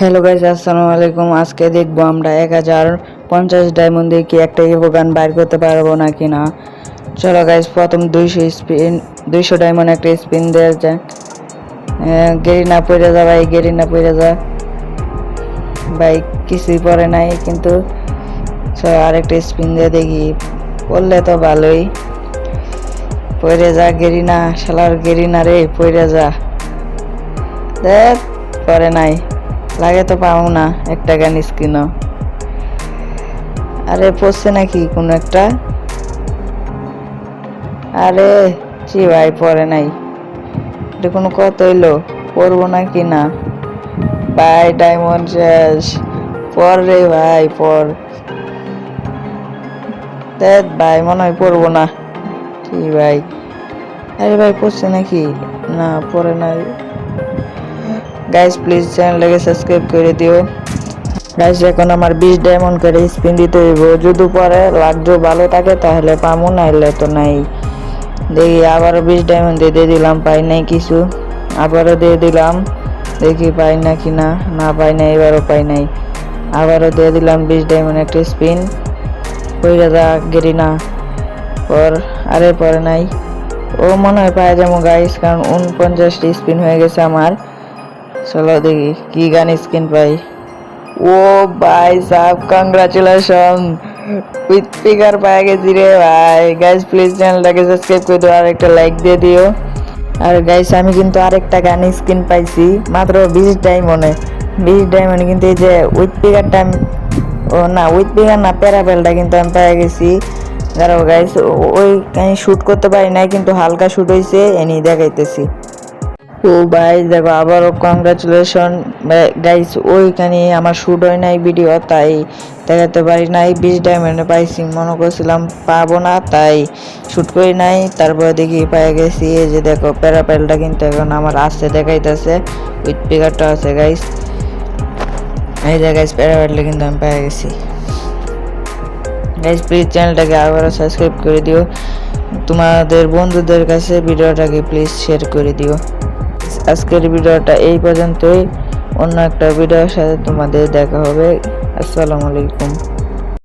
Hello guys আসসালামু আলাইকুম। আজকে দেখব আমরা এক হাজার পঞ্চাশ ডায়মন্ড দিয়ে কি একটা ইভো গান বাইর করতে পারব নাকি না। চলো গাইজ প্রথম দুইশো স্পিন দুইশো ডায়মন্ড একটা স্পিন দেওয়া আহ, গেরি না পড়ে যা ভাই গেরি না পড়ে যা। ভাই কিছুই পরে নাই কিন্তু চলো আরেকটা স্পিন দিয়ে দেখি। পড়লে তো ভালোই। পড়ে যা গেরি না শালার গেরি না রে পড়ে যা। দেখ পরে নাই। লাগে তো পাও না, একটা গান স্ক্রিনও আরে, পড়ছে নাকি কোনো একটা? আরে জি ভাই পরে নাই। এটা কোনো কত হইল? পড়ব নাকি না? ভাই ডায়মন্ড শেষ। পর রে ভাই পর ভাই, মনে হয় পড়ব না। জি ভাই। আরে ভাই, পড়ছে নাকি? না পরে নাই। গাইস প্লিজ চ্যানেলটাকে সাবস্ক্রাইব করে দিও। গাইস এখন আমার বিশ ডায়মন্ড করে স্পিন দিতে হইব। যদি পরে লাগজো ভালো থাকে, তাহলে পামু, নাইলে তো নাই। দেখি, আবারও বিশ ডায়মন্ড দিয়ে দিলাম, পাই নাই কিছু। আবারও দিয়ে দিলাম, দেখি পাই না কি না পাই নাই, এবারও পাই নাই। আবারও দিয়ে দিলাম বিশ ডায়মন্ড একটা স্পিন কইরা যা গেরি না। পর, আরে পরে নাই। ও মনে হয় পাওয়া যাব গাইস কারণ উনপঞ্চাশটি স্পিন হয়ে গেছে আমার। চলো দেখি, কি গান স্কিন পাই? ও ভাই সাহ কংগ্রাচুলেশন উইথ স্পিকার পাই গেছি রে ভাই। গাইস প্লিজ চ্যানেলটাকে সাবস্ক্রাইব করে দিও আর একটা লাইক দিয়ে দিও। আর গাইস আমি কিন্তু আরেকটা গান স্কিন পাইছি, মাত্র বিশ ডায়মন্ডে বিশ ডায়মন্ডে কিন্তু এই যে উইথ স্পিকারটা আমি ও না, উইথ স্পিকার না প্যারাপেলটা কিন্তু আমি পেয়ে গেছি। দাঁড়াও গাইস ওই আমি শ্যুট করতে পারি নাই, কিন্তু হালকা শ্যুট হয়েছে এনি দেখাইতেছি। ও ভাই, দেখো, আবারও কংগ্রাচুলেশন গাইস ওইখানে আমার শ্যুট হয় নাই ভিডিও তাই দেখাতে পারি নাই। বিশ ডায়মন্ডে পাইছি, মনে করছিলাম পাবো না, তাই শ্যুট করি নাই। তারপরে দেখি পেয়ে গেছি, এই যে দেখো প্যারাপেলটা কিন্তু এখন আমার আসতে দেখাইতেছে। উইথ পিকারটা আছে গাইস এই যে গাইস প্যারাপেলটা কিন্তু আমি পেয়ে গেছি। গাইস প্লিজ চ্যানেলটাকে আবারও সাবস্ক্রাইব করে দিও। তোমাদের বন্ধুদের কাছে ভিডিওটাকে প্লিজ শেয়ার করে দিও। আজকের ভিডিওটা এই পর্যন্তই। অন্য একটা ভিডিওর সাথে তোমাদের দেখা হবে। আসসালামু আলাইকুম।